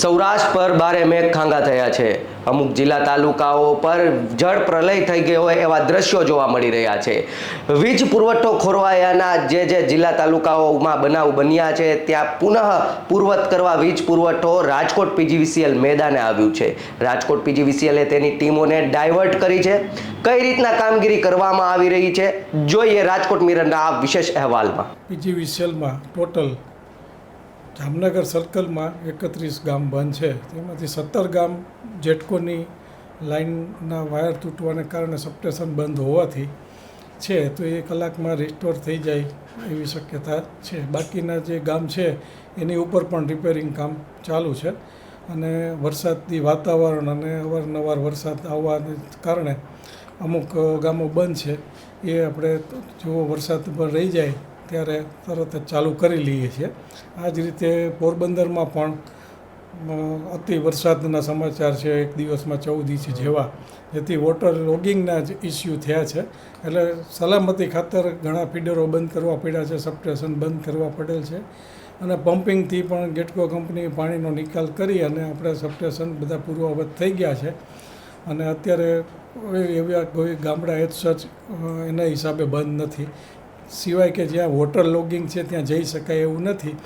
સૌરાષ્ટ્ર પર બારે મેઘ ખાંગા થયા છે. અમુક જિલ્લા તાલુકાઓ પર જળ પ્રલય થઈ ગયો હોય એવા દ્રશ્યો જોવા મળી રહ્યા છે. વીજ પુરવઠો ખોરવાયાના જે જે જિલ્લા તાલુકાઓમાં બનાવ બન્યા છે, ત્યાં પુનઃ પૂર્વત કરવા વીજ પુરવઠો રાજકોટ પીજીવીસીએલ મેદાને આવ્યું છે. રાજકોટ પીજીવીસીએલે તેની ટીમોને ડાયવર્ટ કરી છે. કઈ રીતના કામગીરી કરવામાં આવી રહી છે, જોઈએ રાજકોટ મિરરના આ વિશેષ અહેવાલમાં. પીજીવીસીએલમાં ટોટલ જામનગર સર્કલમાં એકત્રીસ ગામ બંધ છે. તેમાંથી સત્તર ગામ જેટકોની લાઇનના વાયર તૂટવાને કારણે સબસ્ટેશન બંધ હોવાથી છે, તો એ કલાકમાં રિસ્ટોર થઈ જાય એવી શક્યતા છે. બાકીના જે ગામ છે, એની ઉપર પણ રિપેરિંગ કામ ચાલુ છે અને વરસાદથી વાતાવરણ અને અવારનવાર વરસાદ આવવાને કારણે અમુક ગામો બંધ છે. એ આપણે જો વરસાદ પર રહી જાય ત્યારે તરત જ ચાલુ કરી લઈએ છીએ. આ જ રીતે પોરબંદરમાં પણ અતિ વરસાદના સમાચાર છે, એક દિવસમાં ચૌદ ઇંચ જેવા. જેથી વોટર લોગિંગના જ ઇસ્યુ થયા છે. એટલે સલામતી ખાતર ઘણા ફીડરો બંધ કરવા પડ્યા છે, સબસ્ટેશન બંધ કરવા પડેલ છે. અને પમ્પિંગથી પણ ગેટકો કંપની પાણીનો નિકાલ કરી અને આપણે સબસ્ટેશન બધા પૂર્વવત થઈ ગયા છે. અને અત્યારે એવા કોઈ ગામડા એજ સચ એના હિસાબે બંધ નથી. સિવાય કે જ્યાં વોટર લોગિંગ છે ત્યાં જઈ શકાય એવું નથી.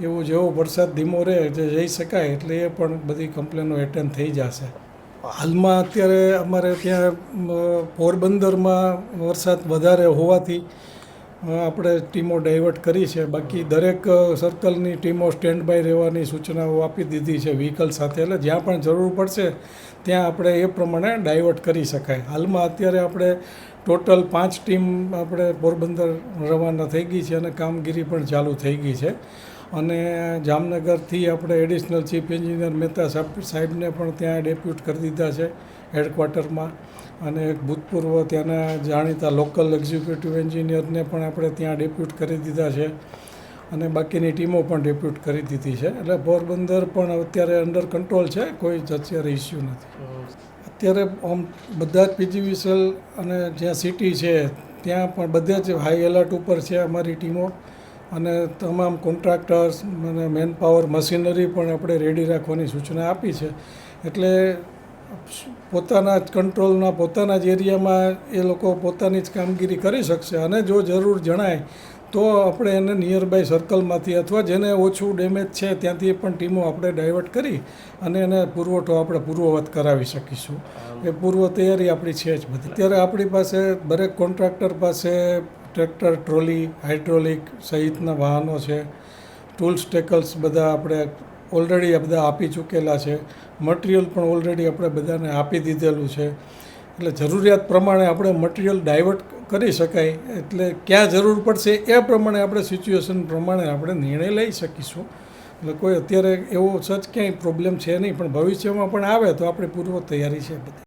એવું જેવો વરસાદ ધીમો રહે જે જઈ શકાય એટલે એ પણ બધી કમ્પ્લેનો એટેન્ડ થઈ જશે. હાલમાં અત્યારે અમારે ત્યાં પોરબંદરમાં વરસાદ વધારે હોવાથી આપણે ટીમો ડાયવર્ટ કરી છે. બાકી દરેક સર્કલની ટીમો સ્ટેન્ડ બાય રહેવાની સૂચનાઓ આપી દીધી છે વ્હીકલ સાથે. એટલે જ્યાં પણ જરૂર પડશે, ત્યાં આપણે એ પ્રમાણે ડાયવર્ટ કરી શકાય. હાલમાં અત્યારે આપણે ટોટલ પાંચ ટીમ આપણે પોરબંદર રવાના થઈ ગઈ છે અને કામગીરી પણ ચાલુ થઈ ગઈ છે. અને જામનગરથી આપણે એડિશનલ ચીફ એન્જિનિયર મહેતા સાહેબ સાહેબને પણ ત્યાં ડેપ્યુટ કરી દીધા છે હેડક્વાર્ટરમાં. અને ભૂતપૂર્વ ત્યાંના જાણીતા લોકલ એક્ઝિક્યુટિવ એન્જિનિયરને પણ આપણે ત્યાં ડેપ્યુટ કરી દીધા છે. અને બાકીની ટીમો પણ ડેપ્યુટ કરી દીધી છે. એટલે પોરબંદર પણ અત્યારે અંડર કંટ્રોલ છે, કોઈ અત્યારે ઇસ્યુ નથી. અત્યારે આમ બધા જ પીજીવીસીએલ અને જ્યાં સિટી છે, ત્યાં પણ બધે જ હાઈ એલર્ટ ઉપર છે અમારી ટીમો. અને તમામ કોન્ટ્રાક્ટર્સ અને મેન પાવર મશીનરી પણ આપણે રેડી રાખવાની સૂચના આપી છે. એટલે પોતાના જ કંટ્રોલના પોતાના જ એરિયામાં એ લોકો પોતાની જ કામગીરી કરી શકશે. અને જો જરૂર જણાય તો આપણે એને નિયર બાય સર્કલમાંથી અથવા જેને ઓછું ડેમેજ છે, ત્યાંથી પણ ટીમો આપણે ડાયવર્ટ કરી અને એને પુરવઠો આપણે પૂર્વવત કરાવી શકીશું. એ પૂર્વ તૈયારી આપણી છે જ બધી. અત્યારે આપણી પાસે દરેક કોન્ટ્રાક્ટર પાસે ટ્રેક્ટર ટ્રોલી હાઇડ્રોલિક સહિતના વાહનો છે. ટૂલ્સ ટેકલ્સ બધા આપણે ઓલરેડી આ બધા આપી ચૂકેલા છે. મટિરિયલ પણ ઓલરેડી આપણે બધાને આપી દીધેલું છે. એટલે જરૂરિયાત પ્રમાણે આપણે મટિરિયલ ડાયવર્ટ કરી શકાય. એટલે ક્યાં જરૂર પડશે એ પ્રમાણે આપણે સિચ્યુએશન પ્રમાણે આપણે નિર્ણય લઈ શકીશું. એટલે કોઈ અત્યારે એવો સચ ક્યાંય પ્રોબ્લેમ છે નહીં, પણ ભવિષ્યમાં પણ આવે તો આપણે પૂર્વ તૈયારી છે બધી.